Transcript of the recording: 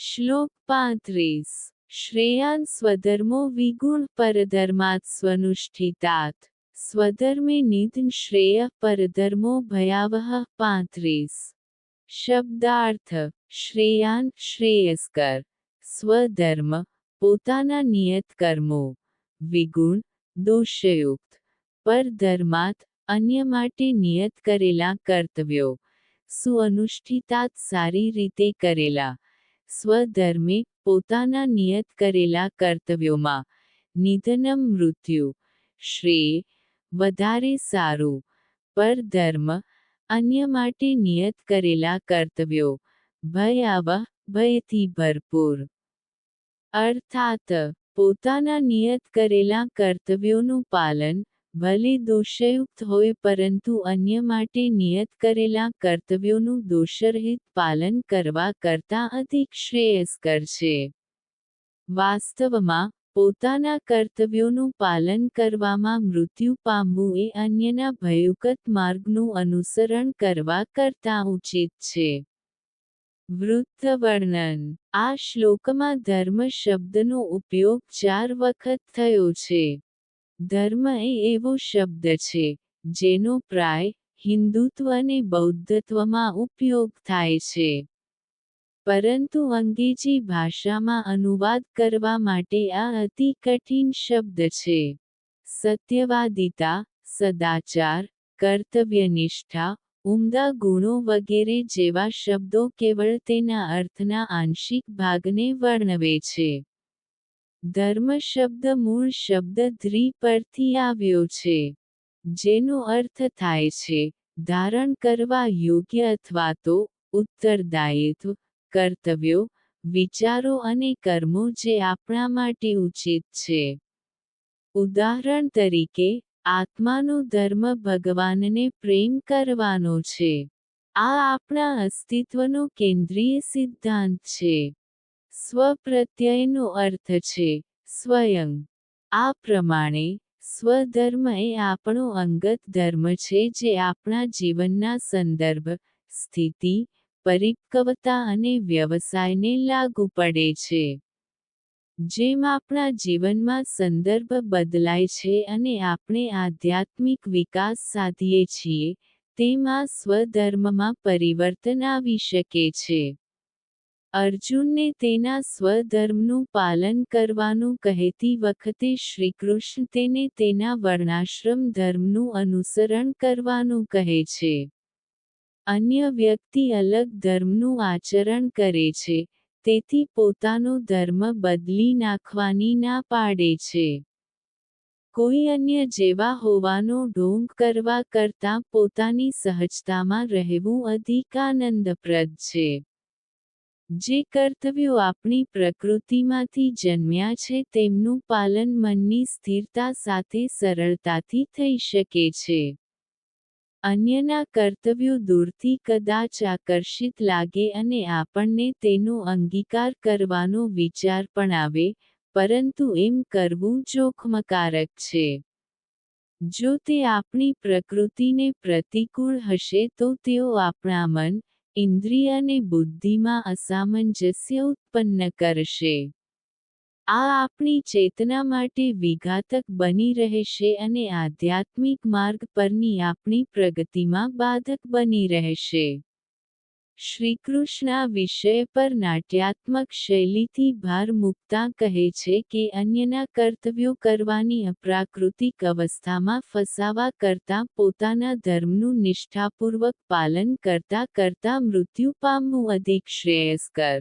શ્લોક પાંત્રીસ. શ્રેયાન સ્વધર્મો વિગુણ પરધર્માત સ્વનુષ્ઠિતાત. સ્વધર્મે નિધન શ્રેય પરધર્મો ભયાવહ પાંત્રીસ. શબ્દાર્થ. શ્રેયાન શ્રેયસ્કર. સ્વધર્મ. પોતાના નિયત કર્મો. વિગુણ. દોષયુક્ત પરધર્માત અન્ય માટે નિયત કરેલા કર્તવ્યો. સુઅનુષ્ઠિતાત સારી રીતે કરેલા. સ્વધર્મે પોતાના નિયત કરેલા કર્તવ્યોમાં નિધનમ મૃત્યુ. શ્રેય, વધારે સારું. પરધર્મ, અન્ય માટે નિયત કરેલા કર્તવ્યો. ભયાવહ, ભયથી ભરપૂર. અર્થાત, પોતાના નિયત કરેલા કર્તવ્યોનું પાલન ભલે દોષયુક્ત હોય પરંતુ અન્ય માટે નિયત કરેલા કર્તવ્યોનું દોષરહિત પાલન કરવા કરતાં અધિક શ્રેયસ્કર છે. વાસ્તવમાં, પોતાના કર્તવ્યોનું પાલન કરવામાં મૃત્યુ પામવું એ અન્યના ભયુકત માર્ગનું અનુસરણ કરવા કરતાં ઉચિત છે. વૃત્તવર્ણન. આ શ્લોકમાં ધર્મ શબ્દનો ઉપયોગ ચાર વખત થયો છે. ધર્મ એ એવો શબ્દ છે, જેનો પ્રાય હિન્દુત્વ અને બૌદ્ધત્વમાં ઉપયોગ થાય છે. પરંતુ અંગ્રેજી ભાષામાં અનુવાદ કરવા માટે આ અતિ કઠિન શબ્દ છે. સત્યવાદિતા, સદાચાર, કર્તવ્યનિષ્ઠા, ઉમદા ગુણો વગેરે જેવા શબ્દો કેવળ તેના અર્થના આંશિક ભાગને વર્ણવે છે. ધર્મ શબ્દ મૂળ શબ્દ ધ્રી પરથી આવ્યો છે, જેનો અર્થ થાય છે, ધારણ કરવા યોગ્ય અથવા તો ઉત્તરદાયિત્વ, કર્તવ્યો, વિચારો અને કર્મો જે આપણા માટે ઉચિત છે. ઉદાહરણ તરીકે, આત્માનો ધર્મ ભગવાનને પ્રેમ કરવાનો છે. આ આપણા અસ્તિત્વનો કેન્દ્રીય સિદ્ધાંત છે. સ્વપ્રત્યયનો અર્થ છે, સ્વયં. આ પ્રમાણે, સ્વધર્મ એ આપણો અંગત ધર્મ છે જે આપણા જીવનના સંદર્ભ, સ્થિતિ, પરિપક્વતા અને વ્યવસાયને લાગુ પડે છે. જેમ આપણા જીવનમાં સંદર્ભ બદલાય છે અને આપણે આધ્યાત્મિક વિકાસ સાધીએ છીએ, તેમાં સ્વધર્મમાં પરિવર્તન આવી શકે છે. અર્જુનને તેના સ્વધર્મનું પાલન કરવાનું કહેતી વખતે શ્રીકૃષ્ણ તેને તેના વર્ણાશ્રમ ધર્મનું અનુસરણ કરવાનું કહે છે. અન્ય વ્યક્તિ અલગ ધર્મનું આચરણ કરે છે, તેથી પોતાનો ધર્મ બદલી નાખવાની ના પાડે છે. કોઈ અન્ય જેવા હોવાનો ઢોંગ કરવા કરતાં પોતાની સહજતામાં રહેવું અધિક આનંદપ્રદ છે. જે કર્તવ્યો આપણી પ્રકૃતિમાંથી જન્મ્યા છે તેમનું પાલન મનની સ્થિરતા સાથે સરળતાથી થઈ શકે છે. અન્યના કર્તવ્યો દૂરથી કદાચ આકર્ષિત લાગે અને આપણને તેનો અંગીકાર કરવાનો વિચાર પણ આવે, પરંતુ એમ કરવું જોખમકારક છે. જો તે આપણી પ્રકૃતિને પ્રતિકૂળ હશે તો તેઓ આપણા મન ઇન્દ્રિય અને બુદ્ધિમાં અસામંજસ્ય ઉત્પન્ન કરશે. આ આપણી ચેતના માટે વિઘાતક બની રહેશે અને આધ્યાત્મિક માર્ગ પરની આપણી પ્રગતિમાં બાધક બની રહેશે. શ્રીકૃષ્ણ વિષય પર નાટ્યાત્મક શૈલીથી ભાર મૂકતા કહે છે કે અન્યના કર્તવ્યો કરવાની અપ્રાકૃતિક અવસ્થામાં ફસાવા કરતાં પોતાના ધર્મનું નિષ્ઠાપૂર્વક પાલન કરતા કરતા મૃત્યુ પામવું અધિક શ્રેયસ્કર.